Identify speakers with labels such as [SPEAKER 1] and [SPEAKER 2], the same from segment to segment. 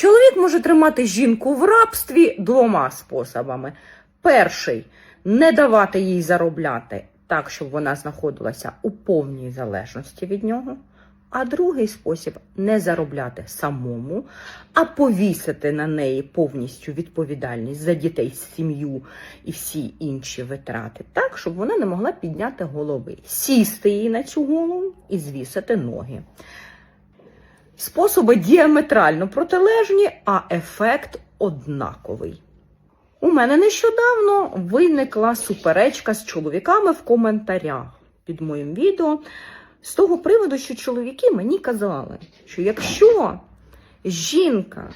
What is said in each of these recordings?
[SPEAKER 1] Чоловік може тримати жінку в рабстві двома способами. Перший не давати їй заробляти так, щоб вона знаходилася у повній залежності від нього. А другий спосіб не заробляти самому, а повісити на неї повністю відповідальність за дітей, сім'ю і всі інші витрати, так, щоб вона не могла підняти голови, сісти їй на цю голову і звісити ноги. Способи діаметрально протилежні, а ефект однаковий. У мене нещодавно виникла суперечка з чоловіками в коментарях під моїм відео з того приводу, що чоловіки мені казали, що якщо жінка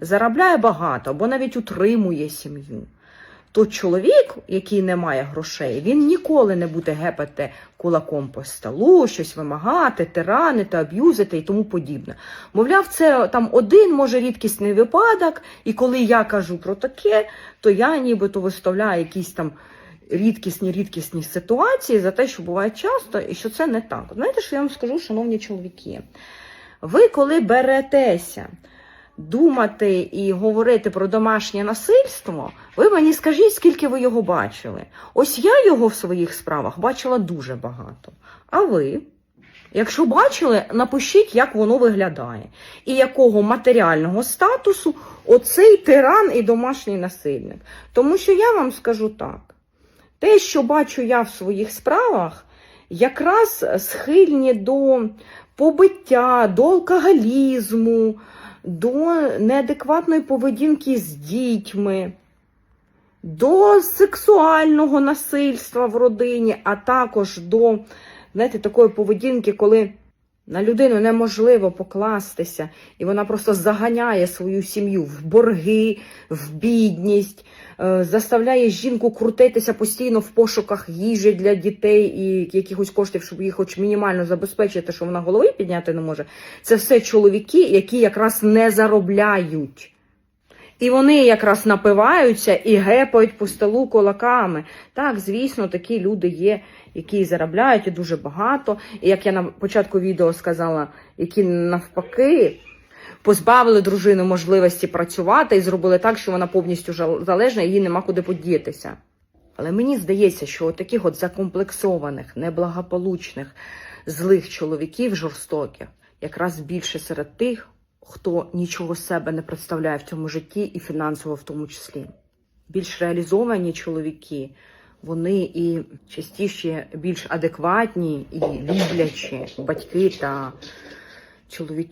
[SPEAKER 1] заробляє багато або навіть утримує сім'ю, то чоловік, який не має грошей, він ніколи не буде гепати кулаком по столу, щось вимагати, тиранити, аб'юзити і тому подібне. Мовляв, це там один, може, рідкісний випадок, і коли я кажу про таке, то я нібито виставляю якісь там рідкісні рідкісні ситуації за те, що буває часто, і що це не так. Знаєте, що я вам скажу, шановні чоловіки? Ви, коли беретеся думати і говорити про домашнє насильство, ви мені скажіть, скільки ви його бачили. Ось я його в своїх справах бачила дуже багато. А ви? Якщо бачили, напишіть, як воно виглядає, і якого матеріального статусу оцей тиран і домашній насильник. Тому що я вам скажу так: те, що бачу я в своїх справах, якраз схильні до побиття, до алкоголізму, до неадекватної поведінки з дітьми, до сексуального насильства в родині, а також до знаєте, такої поведінки, коли на людину неможливо покластися, і вона просто заганяє свою сім'ю в борги, в бідність, е, заставляє жінку крутитися постійно в пошуках їжі для дітей і якихось коштів, щоб їх хоч мінімально забезпечити, що вона голови підняти не може. Це все чоловіки, які якраз не заробляють. І вони якраз напиваються і гепають по столу кулаками. Так, звісно, такі люди є, які заробляють і дуже багато. І як я на початку відео сказала, які навпаки позбавили дружину можливості працювати і зробили так, що вона повністю залежна, і їй нема куди подітися. Але мені здається, що от таких от закомплексованих, неблагополучних, злих чоловіків жорстоких якраз більше серед тих, хто нічого себе не представляє в цьому житті і фінансово в тому числі. Більш реалізовані чоловіки, вони і частіше більш адекватні і люблячі батьки та чоловіки.